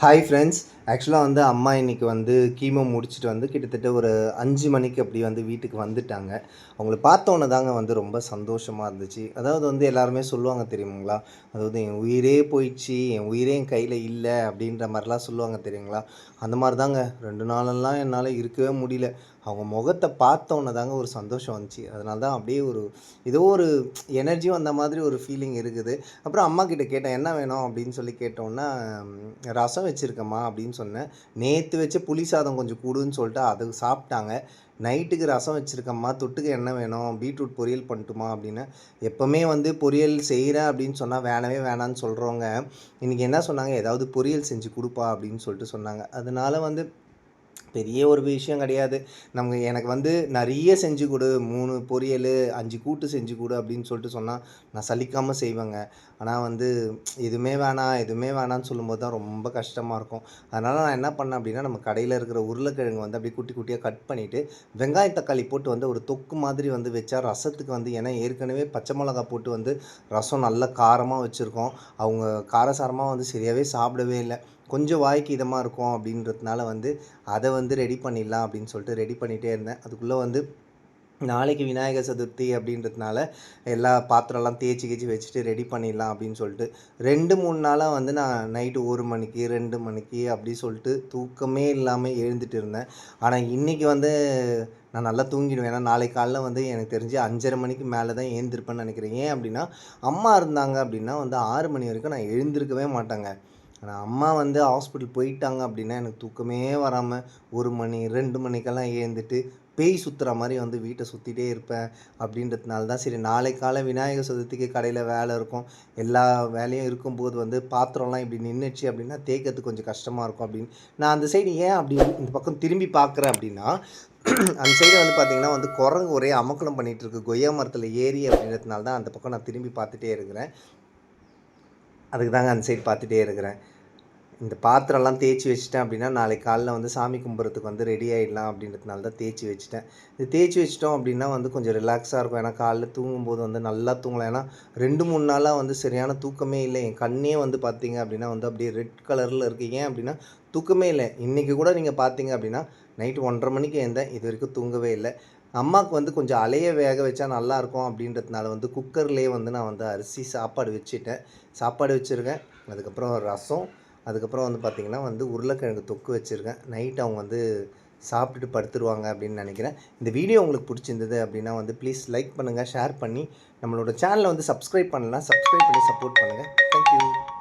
Hi friends ஆக்சுவலாக வந்து அம்மா இன்னைக்கு வந்து கீமோ முடிச்சுட்டு வந்து கிட்டத்தட்ட ஒரு அஞ்சு மணிக்கு அப்படி வந்து வீட்டுக்கு வந்துட்டாங்க. அவங்கள பார்த்தோன்னே தாங்க வந்து ரொம்ப சந்தோஷமாக இருந்துச்சு. அதாவது வந்து எல்லாருமே சொல்லுவாங்க தெரியுங்களா? அதாவது என் உயிரே போயிடுச்சு என் உயிரே என் கையில் இல்லை அப்படின்ற மாதிரிலாம் சொல்லுவாங்க தெரியுங்களா? அந்த மாதிரி தாங்க ரெண்டு நாளெல்லாம் என்னால் இருக்கவே முடியல. அவங்க முகத்தை பார்த்தோன்னே தாங்க ஒரு சந்தோஷம் வந்துச்சு. அதனால தான் அப்படியே ஒரு ஏதோ ஒரு எனர்ஜி வந்த மாதிரி ஒரு ஃபீலிங் இருக்குது. அப்புறம் அம்மா கிட்ட கேட்டேன் என்ன வேணும்? அப்படின்னு சொல்லி கேட்டோன்னா ரசம் வச்சுருக்கம்மா அப்படின்னு சொன்னேன். நேற்று வச்ச புளி சாதம் கொஞ்சம் கூடுன்னு சொல்லிட்டு அது சாப்பிட்டாங்க. நைட்டுக்கு ரசம் வச்சுருக்கம்மா தொட்டுக்கு என்ன வேணும்? பீட்ரூட் பொரியல் பண்ணட்டுமா? அப்படின்னு. எப்போவுமே வந்து பொரியல் செய்கிறேன் அப்படின்னு சொன்னால் வேணவே வேணான்னு சொல்கிறவங்க இன்றைக்கி என்ன சொன்னாங்க? ஏதாவது பொரியல் செஞ்சு கொடுப்பா அப்படின்னு சொல்லிட்டு சொன்னாங்க. அதனால வந்து பெரிய ஒரு விஷயம் கிடையாது. நமக்கு எனக்கு வந்து நிறைய செஞ்சு கொடு மூணு பொரியல் அஞ்சு கூட்டு செஞ்சு கொடு அப்படின்னு சொல்லிட்டு சொன்னால் நான் சலிக்காமல் செய்வேங்க. ஆனால் வந்து எதுவுமே வேணாம் எதுவுமே வேணாம்னு சொல்லும்போது தான் ரொம்ப கஷ்டமாக இருக்கும். அதனால் நான் என்ன பண்ணேன் அப்படின்னா நம்ம கடையில் இருக்கிற உருளைக்கிழங்கு வந்து அப்படியே குட்டி குட்டியாக கட் பண்ணிவிட்டு வெங்காய தக்காளி போட்டு வந்து ஒரு தொக்கு மாதிரி வந்து வச்சா ரசத்துக்கு வந்து ஏன்னா ஏற்கனவே பச்சை மிளகா போட்டு வந்து ரசம் நல்ல காரமாக வச்சுருக்கோம். அவங்க காரசாரமாக வந்து சரியாகவே சாப்பிடவே இல்லை. கொஞ்சம் வாய்க்கு இதமாக இருக்கும் அப்படின்றதுனால வந்து அதை வந்து வந்து ரெடி பண்ணிடலாம் அப்படின்னு சொல்லிட்டு ரெடி பண்ணிகிட்டே இருந்தேன். அதுக்குள்ளே வந்து நாளைக்கு விநாயகர் சதுர்த்தி அப்படின்றதுனால எல்லா பாத்திரம்லாம் தேய்ச்சி கீச்சி வச்சுட்டு ரெடி பண்ணிடலாம் அப்படின்னு சொல்லிட்டு ரெண்டு மூணு நாளாக வந்து நான் நைட்டு ஒரு மணிக்கு ரெண்டு மணிக்கு அப்படி சொல்லிட்டு தூக்கமே இல்லாமல் எழுந்துட்டு இருந்தேன். ஆனால் இன்றைக்கி வந்து நான் நல்லா தூங்கிடுவேன். ஏன்னா நாளைக்கு காலைல வந்து எனக்கு தெரிஞ்சு அஞ்சரை மணிக்கு மேலே தான் எழுந்திருப்பேன்னு நினைக்கிறேன். ஏன் அப்படின்னா அம்மா இருந்தாங்க அப்படின்னா வந்து ஆறு மணி வரைக்கும் நான் எழுந்திருக்கவே மாட்டேங்க. ஆனால் அம்மா வந்து ஹாஸ்பிட்டல் போயிட்டாங்க அப்படின்னா எனக்கு தூக்கமே வராமல் ஒரு மணி ரெண்டு மணிக்கெல்லாம் ஏந்துட்டு பேய் சுற்றுற மாதிரி வந்து வீட்டை சுற்றிட்டே இருப்பேன். அப்படின்றதுனால தான் சரி நாளை காலை விநாயகர் சதுர்த்திக்கு கடையில் வேலை இருக்கும். எல்லா வேலையும் இருக்கும்போது வந்து பாத்திரம்லாம் இப்படி நின்றுச்சு அப்படின்னா தேய்க்கிறதுக்கு கொஞ்சம் கஷ்டமாக இருக்கும் அப்படின்னு. நான் அந்த சைடு ஏன் அப்படி இந்த பக்கம் திரும்பி பார்க்குறேன் அப்படின்னா அந்த சைடு வந்து பார்த்திங்கன்னா வந்து குரங்கு ஒரே அமக்கலம் பண்ணிகிட்டு இருக்கு. கொய்யா மரத்தில் ஏறி அப்படின்றதுனால தான் அந்த பக்கம் நான் திரும்பி பார்த்துட்டே இருக்கிறேன். அதுக்கு தாங்க அந்த சைடு பார்த்துட்டே இருக்கிறேன். இந்த பாத்திரம்லாம் தேய்ச்சி வச்சிட்டேன் அப்படின்னா நாளைக்கு காலைல வந்து சாமி கும்பிட்றதுக்கு வந்து ரெடி ஆகிடலாம் அப்படின்றதுனால தான் தேய்ச்சி வச்சுட்டேன். இது தேய்ச்சி வச்சிட்டோம் அப்படின்னா வந்து கொஞ்சம் ரிலாக்ஸாக இருக்கும். ஏன்னா காலைல தூங்கும்போது வந்து நல்லா தூங்கலாம். ஏன்னா ரெண்டு மூணு நாளாக வந்து சரியான தூக்கமே இல்லை. என் கண்ணே வந்து பார்த்தீங்க அப்படின்னா வந்து அப்படியே ரெட் கலரில் இருக்குது ஏன் அப்படின்னா தூக்கமே இல்லை. இன்றைக்கி கூட நீங்கள் பார்த்தீங்க அப்படின்னா நைட்டு ஒன்றரை மணிக்கு எழுந்தேன். இது வரைக்கும் தூங்கவே இல்லை. அம்மாவுக்கு வந்து கொஞ்சம் அலைய வேக வச்சா நல்லாயிருக்கும் அப்படின்றதுனால வந்து குக்கர்லேயே வந்து நான் வந்து அரிசி சாப்பாடு வச்சுட்டேன். சாப்பாடு வச்சுருக்கேன். அதுக்கப்புறம் ரசம். அதுக்கப்புறம் வந்து பார்த்திங்கன்னா வந்து உருளைக்கிழங்கு தொக்கு வச்சுருக்கேன். நைட் அவங்க வந்து சாப்பிட்டுட்டு படுத்துருவாங்க அப்படின்னு நினைக்கிறேன். இந்த வீடியோ உங்களுக்கு பிடிச்சிருந்தது அப்படின்னா வந்து ப்ளீஸ் லைக் பண்ணுங்கள் ஷேர் பண்ணி நம்மளோட சேனலை வந்து சப்ஸ்கிரைப் பண்ணலாம் சப்ஸ்கிரைப் பண்ணி சப்போர்ட் பண்ணுங்கள் தேங்க்யூ